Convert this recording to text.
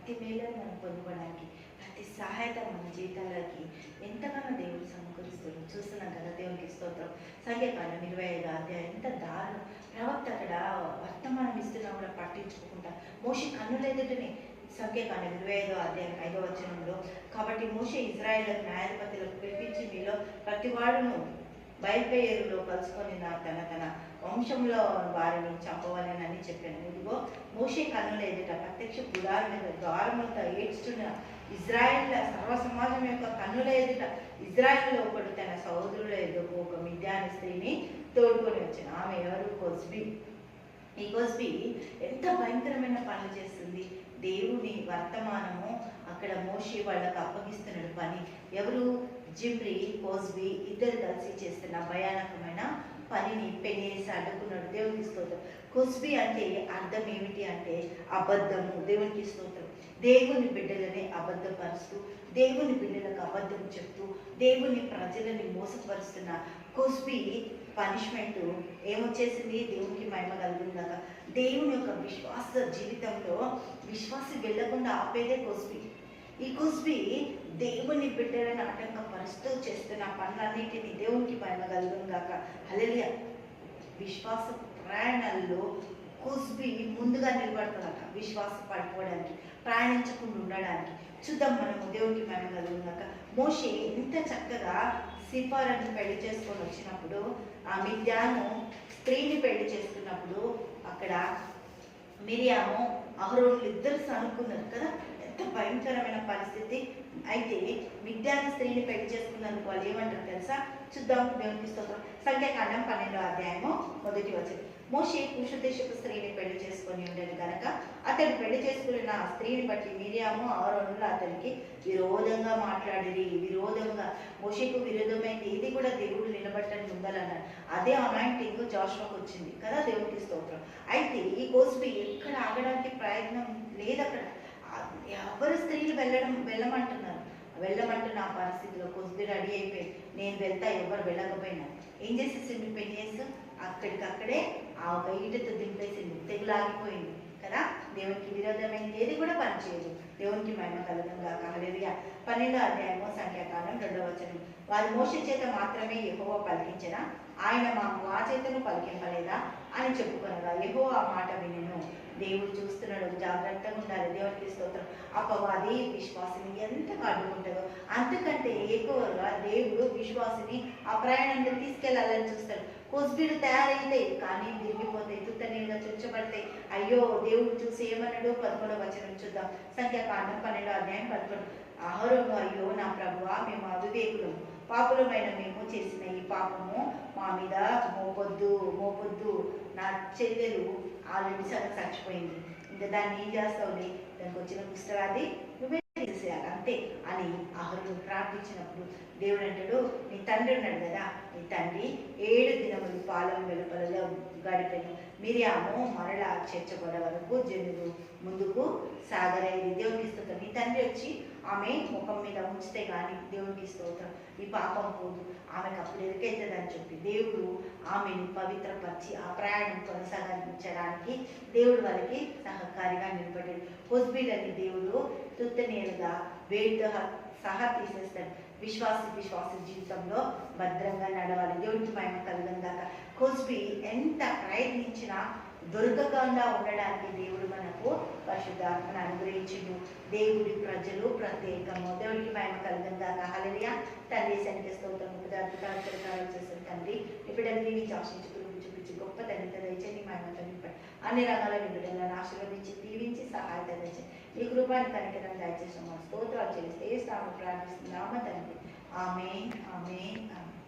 ప్రతి మేలను మనం పొందుకోవడానికి ప్రతి సహాయత మన జీవితాలకి ఎంతగానో దేవుడు సమకూరుస్తారు చూస్తున్నాం కదా దేవునికి స్తోత్రం. సంఘకాలం ఇరవై ఐదు అధ్యాయం. ఎంత దారుణం. ప్రవక్త అక్కడ వర్తమానం ఇస్తున్నా కూడా పట్టించుకోకుండా మోషి కన్నుల ఎదుటనే సంఖ్యాకాండం ఇరవై ఐదో అధ్యాయం ఐదో వచనంలో కాబట్టి మోషి ఇజ్రాయేల్ న్యాయపతిలో పిలిపించి మీలో ప్రతివాడును వాడును కలుసుకొని నా తన తన వంశంలో వారిని చంపవాలని చెప్పాను. ఇదిగో మోషే కన్నుల ఎదుట ప్రత్యక్ష గుడారు మీద ద్వారములతో ఏడ్చుతున్న ఇజ్రాయిల్ సర్వ సమాజం యొక్క కన్నుల ఎదుట ఇజ్రాయిల్లో ఒకడు తన సహోదరుల ఎదుగు ఒక మిద్యాని స్త్రీని తోడుకొని వచ్చిన ఆమె ఎవరు? కొస్బి. ఈ కొస్బి ఎంత భయంకరమైన పనులు చేస్తుంది. దేవుని వర్తమానము అక్కడ మోషి వాళ్ళకు అప్పగిస్తున్నాడు పని. ఎవరు? జిమ్రీ కోస్బి ఇద్దరు కలిసి చేస్తున్న భయానకమైన పనిని పెనేసి అడ్డుకున్నాడు. దేవునికి స్తోత్రం. కొస్బి అంటే అర్థం ఏమిటి అంటే అబద్ధము. దేవునికి స్తోత్రం. దేవుని బిడ్డలని అబద్ధపరుస్తూ దేవుని బిడ్డలకు అబద్ధం చెప్తూ దేవుని ప్రజలని మోసపరుస్తున్న కొస్బి పనిష్మెంట్ ఏమొచ్చేసింది? దేవునికి మహిమ కలుగుందాక దేవుని యొక్క విశ్వాస జీవితంలో విశ్వాసం వెళ్ళకుండా ఆపేదే కొస్బి ఈ కుస్బి దేవుని బిడ్డలను ఆటంకపరుస్తూ చేస్తున్న పనులన్నిటినీ దేవునికి మహిమ కాక హల్లెలూయా విశ్వాస ప్రయాణాల్లో కుస్బి ముందుగా నిలబడుతుందట విశ్వాస పడిపోవడానికి ప్రయాణించకుండా ఉండడానికి చూద్దాం మనము దేవునికి మహిమ కలుగుందాక మోషే ఎంత చక్కగా సిఫారను పెళ్ళి చేసుకొని వచ్చినప్పుడు ఆ మిథ్యాను స్త్రీని పెళ్ళి చేసుకున్నప్పుడు అక్కడ మిరియాము అహరోన్లు ఇద్దరు సనుకున్నారు కదా. ఎంత భయంకరమైన పరిస్థితి అయితే మిథ్యాన్ని స్త్రీని పెళ్ళి చేసుకున్నందుకు వాళ్ళు ఏమంటారు తెలుసా? చూద్దాం దేవునికి స్తోత్రం. సంఖ్యాకాండం పన్నెండో అధ్యాయము మొదటి వచ్చింది మోషే కుషదేశపు స్త్రీని పెళ్ళి చేసుకొని ఉండేది కనుక అతడు పెళ్ళి చేసుకున్న ఆ స్త్రీని బట్టి మీరియాము ఆరోనులు అతనికి విరోధంగా మాట్లాడిరి విరోధంగా. మోషేకు విరోధమైంది. ఇది కూడా దేవుడు నిలబట్టని ఉండాలన్నాడు అదే అనాయింటింగ్ జాషువాకు వచ్చింది కదా దేవుడికి స్తోత్రం. అయితే ఈ కోస్బి ఎక్కడ ఆగడానికి ప్రయత్నం లేదు అక్కడ. ఎవరు స్త్రీలు వెళ్ళడం వెళ్ళమంటున్నారు. వెళ్ళమంటున్న ఆ పరిస్థితిలో కొద్ది రెడీ అయిపోయి నేను వెళ్తా ఎవరు వెళ్ళకపోయినా. ఏం చేసేసింది పెళ్ళేసి అక్కడికక్కడే ఆ ఒక ఈటతో దింపేసింది. తెగులాగిపోయింది. కదా? దేవునికి విరోధమైంది ఏది కూడా పనిచేయదు. దేవునికి మహిమ కలగంగా కాలేరియా పన్నెండో అధ్యాయము సంఖ్యాకాలం రెండవ వచనం. వారి మోస చేత మాత్రమే ఎహోవ పలికించనా ఆయన మాకు ఆ చేతను పలికింపలేదా? అని చెప్పుకొనగా ఎహో ఆ మాట వినను. దేవుడు చూస్తున్నాడు జాగ్రత్తగా ఉండాలి. దేవుడికి స్తోత్రం. అపవాది విశ్వాసిని ఎంత అడ్డుకుంటుందో అంతకంటే ఎక్కువగా దేవుడు విశ్వాసిని ఆ ప్రయాణంలో తీసుకెళ్ళాలని చూస్తాడు. కొస్బీలు తయారైతాయి కానీ తిరిగిపోతాయి తుత్తనీలుగా చుచ్చబడతాయి అయ్యో దేవుడు చూసి ఏమన్నాడు పదకొండవ వచనం చూద్దాం. సంఖ్యాకాండం పన్నెండో అధ్యాయం పదకొండు. అహరోను అయ్యో నా ప్రభువా మేము అవివేకులము పాపులమైన మేము చేసిన ఈ పాపము మా మీద మోపొద్దు మోపొద్దు. నా చెల్లెలు ఆల్రెడీ సగం చచ్చిపోయింది. ఇంకా దాన్ని ఏం చేస్తావులే? దానికి వచ్చిన పుస్తకాది నువ్వే తీసేయాలి. అంతే అని అహరుడు ప్రార్థించినప్పుడు దేవుడు అంటాడు తండ్రి ఉన్నాడు కదా నీ తండ్రి ఏడు దినములు పాలన వెలుపలలో గడిపెను. మిరియాము మరలా చేర్చబడే వరకు జనులు ముందుకు సాగరైంది. దేవునికి స్తోత్రం. నీ తండ్రి వచ్చి ఆమె ముఖం మీద ఉంచితే కానీ దేవునికి స్తోత్రం. ఈ పాపం పోదు. ఆమెకు అప్పుడు ఎదుకైతుందని చెప్పి దేవుడు ఆమెను పవిత్రపరిచి ఆ ప్రయాణం కొనసాగించడానికి దేవుడు వారికి సహకారిగా నిలబడ్డాడు. హొస్బీలని దేవుడు తుత్తనేలుగా వేడితో సహా తీసేస్తాడు. విశ్వాస విశ్వాస జీవితంలో భద్రంగా నడవాలి. దేవుడికి మహిమ కలగందాక కోస్బి ఎంత ప్రయత్నించినా దొరకకుండా ఉండడానికి దేవుడు మనకు పరిశుద్ధాత్మను అనుగ్రహించుడు. దేవుడి ప్రజలు ప్రత్యేకము. దేవుడికి మహిమ కలగందాక హలలియా తండ్రి సన్నిధి స్తోత్రం. అద్భుతాలు చిరకాలు చేసిన తండ్రి ఇప్పుడు చూపించి గొప్ప తండ్రి దయచేసి మహిమ నింపండి. అన్ని రంగాల బిడ్డలను ఆశీర్వదించి నీ కృపాన్ని కనికరం దయచేసి మా స్తోత్రాలు చేస్తే స్థానం ప్రార్థిస్తున్నామా తండ్రి. ఆమె ఆమె ఆమె